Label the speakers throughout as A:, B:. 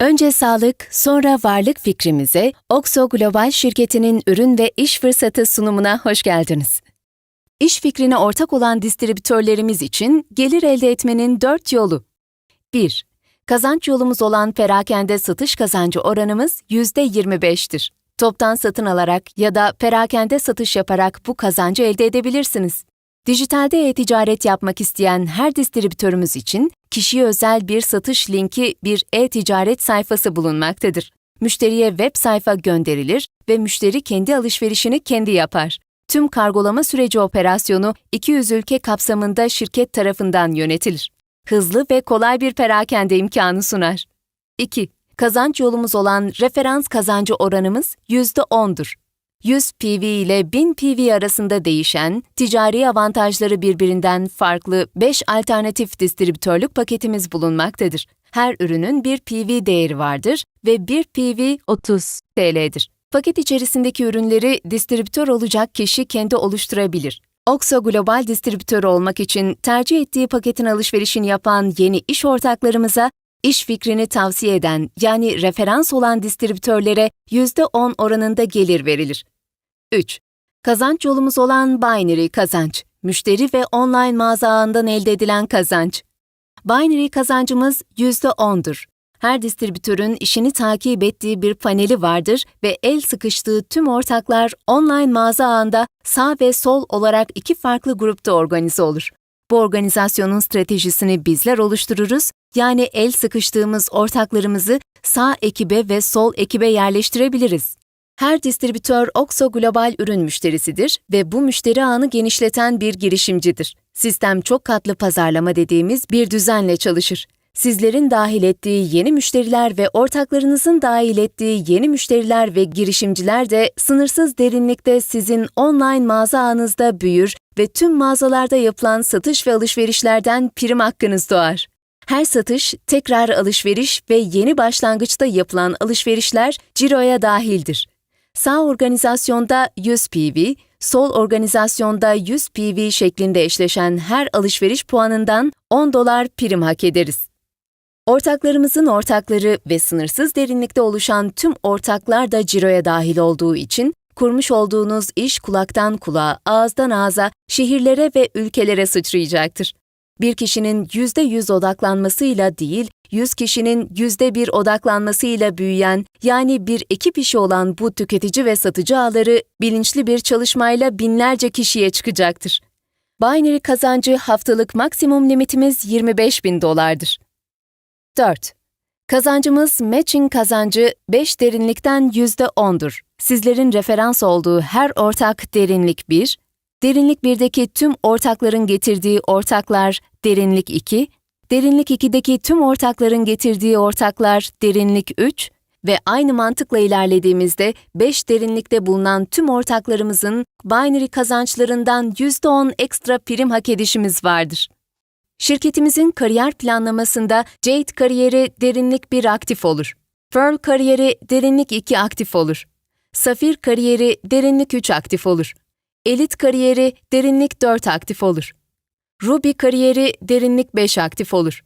A: Önce sağlık, sonra varlık fikrimize Oxo Global şirketinin ürün ve iş fırsatı sunumuna hoş geldiniz. İş fikrine ortak olan distribütörlerimiz için gelir elde etmenin dört yolu. 1. Kazanç yolumuz olan perakende satış kazancı oranımız %25'tir. Toptan satın alarak ya da perakende satış yaparak bu kazancı elde edebilirsiniz. Dijitalde e-ticaret yapmak isteyen her distribütörümüz için kişiye özel bir satış linki bir e-ticaret sayfası bulunmaktadır. Müşteriye web sayfa gönderilir ve müşteri kendi alışverişini kendi yapar. Tüm kargolama süreci operasyonu 200 ülke kapsamında şirket tarafından yönetilir. Hızlı ve kolay bir perakende imkanı sunar. 2. Kazanç yolumuz olan referans kazancı oranımız %10'dur. 100 PV ile 1000 PV arasında değişen, ticari avantajları birbirinden farklı 5 alternatif distribütörlük paketimiz bulunmaktadır. Her ürünün bir PV değeri vardır ve bir PV 30 TL'dir. Paket içerisindeki ürünleri distribütör olacak kişi kendi oluşturabilir. Oxo Global distribütörü olmak için tercih ettiği paketin alışverişini yapan yeni iş ortaklarımıza İş fikrini tavsiye eden yani referans olan distribütörlere %10 oranında gelir verilir. 3. Kazanç yolumuz olan binary kazanç, müşteri ve online mağaza ağından elde edilen kazanç. Binary kazancımız %10'dur. Her distribütörün işini takip ettiği bir paneli vardır ve el sıkıştığı tüm ortaklar online mağaza ağında sağ ve sol olarak iki farklı grupta organize olur. Bu organizasyonun stratejisini bizler oluştururuz, yani el sıkıştığımız ortaklarımızı sağ ekibe ve sol ekibe yerleştirebiliriz. Her distribütör Oxo Global ürün müşterisidir ve bu müşteri ağını genişleten bir girişimcidir. Sistem çok katlı pazarlama dediğimiz bir düzenle çalışır. Sizlerin dahil ettiği yeni müşteriler ve ortaklarınızın dahil ettiği yeni müşteriler ve girişimciler de sınırsız derinlikte sizin online mağaza ağınızda büyür ve tüm mağazalarda yapılan satış ve alışverişlerden prim hakkınız doğar. Her satış, tekrar alışveriş ve yeni başlangıçta yapılan alışverişler ciroya dahildir. Sağ organizasyonda 100 PV, sol organizasyonda 100 PV şeklinde eşleşen her alışveriş puanından 10 dolar prim hak ederiz. Ortaklarımızın ortakları ve sınırsız derinlikte oluşan tüm ortaklar da ciroya dahil olduğu için kurmuş olduğunuz iş kulaktan kulağa, ağızdan ağza, şehirlere ve ülkelere sıçrayacaktır. Bir kişinin %100 odaklanmasıyla değil, 100 kişinin %1 odaklanmasıyla büyüyen, yani bir ekip işi olan bu tüketici ve satıcı ağları bilinçli bir çalışmayla binlerce kişiye çıkacaktır. Binary kazancı haftalık maksimum limitimiz 25 bin dolardır. 4. Kazancımız matching kazancı 5 derinlikten %10'dur. Sizlerin referans olduğu her ortak derinlik 1, derinlik 1'deki tüm ortakların getirdiği ortaklar derinlik 2, derinlik 2'deki tüm ortakların getirdiği ortaklar derinlik 3 ve aynı mantıkla ilerlediğimizde 5 derinlikte bulunan tüm ortaklarımızın binary kazançlarından %10 ekstra prim hak edişimiz vardır. Şirketimizin kariyer planlamasında Jade kariyeri derinlik 1 aktif olur. Pearl kariyeri derinlik 2 aktif olur. Safir kariyeri derinlik 3 aktif olur. Elit kariyeri derinlik 4 aktif olur. Ruby kariyeri derinlik 5 aktif olur.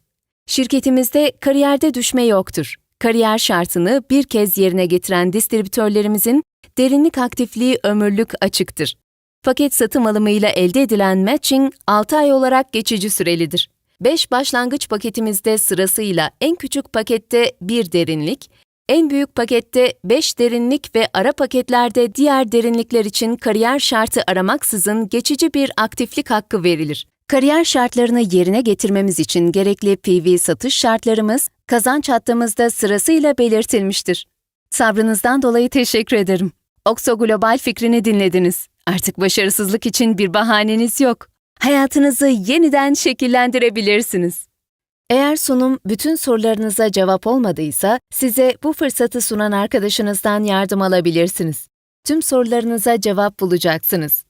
A: Şirketimizde kariyerde düşme yoktur. Kariyer şartını bir kez yerine getiren distribütörlerimizin derinlik aktifliği ömürlük açıktır. Paket satım alımıyla elde edilen matching 6 ay olarak geçici sürelidir. 5 başlangıç paketimizde sırasıyla en küçük pakette 1 derinlik, en büyük pakette 5 derinlik ve ara paketlerde diğer derinlikler için kariyer şartı aramaksızın geçici bir aktiflik hakkı verilir. Kariyer şartlarını yerine getirmemiz için gerekli PV satış şartlarımız kazanç hattımızda sırasıyla belirtilmiştir. Sabrınızdan dolayı teşekkür ederim. Oxo Global fikrini dinlediniz. Artık başarısızlık için bir bahaneniz yok. Hayatınızı yeniden şekillendirebilirsiniz. Eğer sunum bütün sorularınıza cevap olmadıysa size bu fırsatı sunan arkadaşınızdan yardım alabilirsiniz. Tüm sorularınıza cevap bulacaksınız.